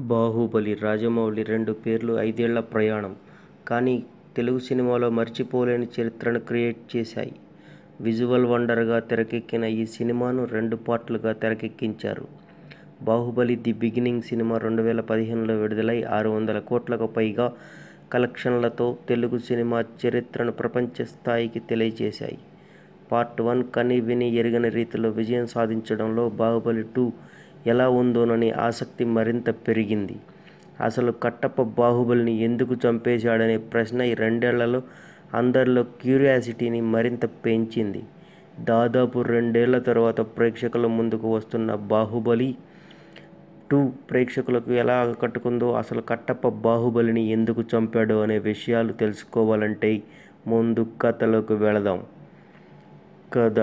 బాహుబలి రాజమౌళి రెండు పేర్లు ఐదేళ్ళ ప్రయాణం. కానీ తెలుగు సినిమాలో మర్చిపోలేని చరిత్రను క్రియేట్ చేశాయి. విజువల్ వండర్గా తెరకెక్కిన ఈ సినిమాను రెండు పార్ట్లుగా తెరకెక్కించారు. బాహుబలి ది బిగినింగ్ సినిమా రెండు వేల పదిహేనులో విడుదలై ఆరు వందల కోట్లకు పైగా కలెక్షన్లతో తెలుగు సినిమా చరిత్రను ప్రపంచ స్థాయికి తెలియజేశాయి. పార్ట్ వన్ కని విని ఎరగని రీతిలో విజయం సాధించడంలో బాహుబలి టూ ఎలా ఉందోనని ఆసక్తి మరింత పెరిగింది. అసలు కట్టప్ప బాహుబలిని ఎందుకు చంపేశాడనే ప్రశ్న ఈ రెండేళ్ళలో అందరిలో క్యూరియాసిటీని మరింత పెంచింది. దాదాపు రెండేళ్ళ తర్వాత ప్రేక్షకుల ముందుకు వస్తున్న బాహుబలి టూ ప్రేక్షకులకు ఎలా ఆకట్టుకుందో అసలు కట్టప్ప బాహుబలిని ఎందుకు చంపాడో అనే విషయాలు తెలుసుకోవాలంటే ముందు కథలోకి వెళదాం. కథ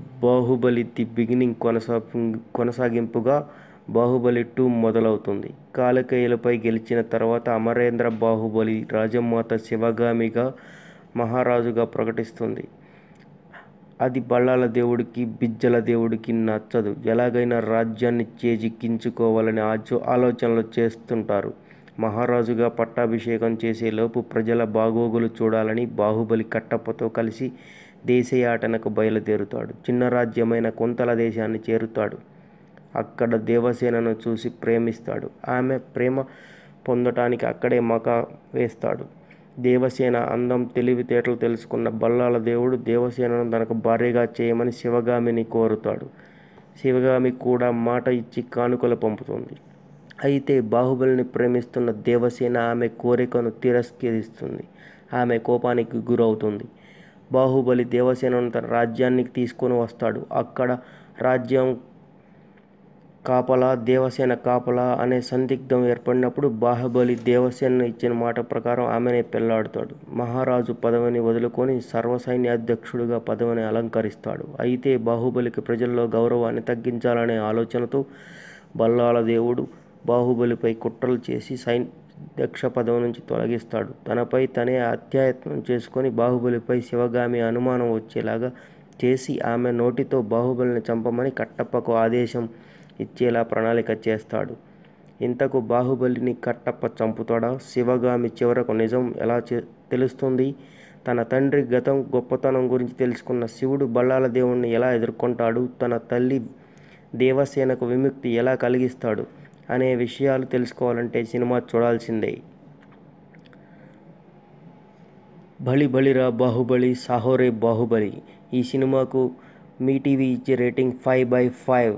బాహుబలి ది బిగినింగ్ కొనసాగి కొనసాగింపుగా బాహుబలి టూ మొదలవుతుంది. కాలకేయులపై గెలిచిన తర్వాత అమరేంద్ర బాహుబలి రాజమాత శివగామిగా మహారాజుగా ప్రకటిస్తుంది. అది బళ్ళాల దేవుడికి బిజ్జల దేవుడికి నచ్చదు. ఎలాగైనా రాజ్యాన్ని చేజిక్కించుకోవాలని ఆచో ఆలోచనలు చేస్తుంటారు. మహారాజుగా పట్టాభిషేకం చేసేలోపు ప్రజల బాగోగులు చూడాలని బాహుబలి కట్టప్పతో కలిసి దేశయాటనకు బయలుదేరుతాడు. చిన్న రాజ్యమైన కుంతల దేశాన్ని చేరుతాడు. అక్కడ దేవసేనను చూసి ప్రేమిస్తాడు. ఆమె ప్రేమ పొందటానికి అక్కడే మకా వేస్తాడు. దేవసేన అందం తెలివితేటలు తెలుసుకున్న బల్లాల దేవుడు దేవసేనను తనకు భార్యగా చేయమని శివగామిని కోరుతాడు. శివగామి కూడా మాట ఇచ్చి కానుకలు పంపుతుంది. అయితే బాహుబలిని ప్రేమిస్తున్న దేవసేన ఆమె కోరికను తిరస్కరిస్తుంది. ఆమె కోపానికి గురవుతుంది. బాహుబలి దేవసేనను తన రాజ్యానికి తీసుకొని వస్తాడు. అక్కడ రాజ్యం కాపలా దేవసేన కాపలా అనే సందిగ్ధం ఏర్పడినప్పుడు బాహుబలి దేవసేన ఇచ్చిన మాట ప్రకారం ఆమెనే పెళ్ళాడుతాడు. మహారాజు పదవిని వదులుకొని సర్వసైన్యాధ్యక్షుడిగా పదవిని అలంకరిస్తాడు. అయితే బాహుబలికి ప్రజల్లో గౌరవాన్ని తగ్గించాలనే ఆలోచనతో బల్లాల దేవుడు బాహుబలిపై కుట్రలు చేసి సైన్ దక్ష పదవి నుంచి తొలగిస్తాడు. తనపై తనే అత్యాయత్నం చేసుకొని బాహుబలిపై శివగామి అనుమానం వచ్చేలాగా చేసి ఆమె నోటితో బాహుబలిని చంపమని కట్టప్పకు ఆదేశం ఇచ్చేలా ప్రణాళిక చేస్తాడు. ఇంతకు బాహుబలిని కట్టప్ప చంపుతాడా? శివగామి చివరకు నిజం ఎలా తెలుస్తుంది? తన తండ్రి గతం గొప్పతనం గురించి తెలుసుకున్న శివుడు బళ్ళాల దేవుణ్ణి ఎలా ఎదుర్కొంటాడు? తన తల్లి దేవసేనకు విముక్తి ఎలా కలిగిస్తాడు? అనే విషయాలు తెలుసుకోవాలంటే సినిమా చూడాల్సిందే. బలి బలిరా బాహుబలి సాహోరే బాహుబలి. ఈ సినిమాకు మీ టీవీ ఇచ్చే రేటింగ్ ఫైవ్ బై ఫైవ్.